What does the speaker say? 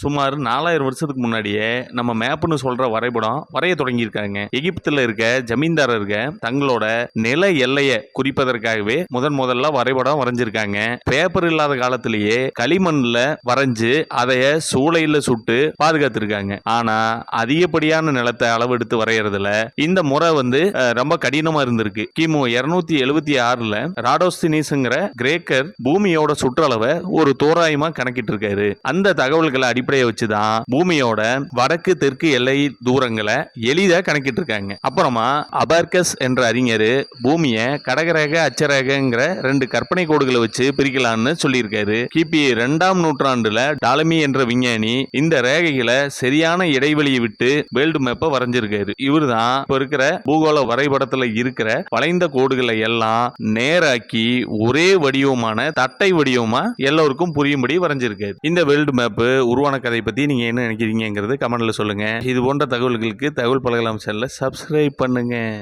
சுமார் நாலாயிரம் வருஷத்துக்கு முன்னாடியே நம்ம மேப்னு சொல்ற வரைபடம் வரைய தொடங்கியிருக்காங்க. எகிப்துல இருக்க ஜமீன்தாரருங்க தங்களோட நில எல்லையை குறிப்பதற்காகவே முதன் முதல்ல வரைபடம் வரைஞ்சிருக்காங்க. பேப்பர் இல்லாத காலத்திலேயே களிமண்ல வரைஞ்சு அதைய சூளையில சுட்டு பாதுகாத்திருக்காங்க. ஆனா அதிகப்படியான நிலத்தை அளவெடுத்து வரைகிறதுல இந்த முறை வந்து ரொம்ப கடினமா இருந்திருக்கு. கிமு இருநூத்தி எழுபத்தி ஆறுல ராடோஸ்தினிஸ்ங்கிற கிரேக்கர் பூமியோட சுற்றளவை ஒரு தோராயமா கணக்கிட்டு இருக்காரு அந்த தகவல்களை அடிப்படையை வச்சுதான் பூமியோட வடக்கு தெற்கு எல்லை தூரங்களை எளிதா கணக்கிட்டு இருக்காங்க அப்புறமா அபார்கஸ் என்ற அறிஞர் பூமியை கடகரேக அச்சரேகங்கிற ரெண்டு கற்பனை கோடுகளை வச்சு பிரிக்கலாம்னு சொல்லியிருக்காரு. கிபி ரெண்டாம் நூற்றாண்டுல டாலமி என்ற விஞ்ஞானி இந்த ரேகைகளை சரியான இடைவெளியை விட்டு வேர்ல்டு மேப்பை வரைஞ்சிருக்காரு. இவர்தான் இப்போ இருக்கிற பூகோள வரைபடத்தில் இருக்கிற வளைந்த கோடுகளை எல்லாம் நேராக்கி ஒரே வடிவமான தட்டை வடிவமா எல்லோருக்கும் புரியும்படி வரைஞ்சிருக்காரு. இந்த வேர்ல்டு மேப்பு உருவான கதை பற்றி நீங்கள் என்ன நினைக்கிறீங்கிறது கமெண்டில் சொல்லுங்கள் இது போன்ற தகவல்களுக்கு தகவல் பலகலாம் செல்ல சப்ஸ்கிரைப் பண்ணுங்கள்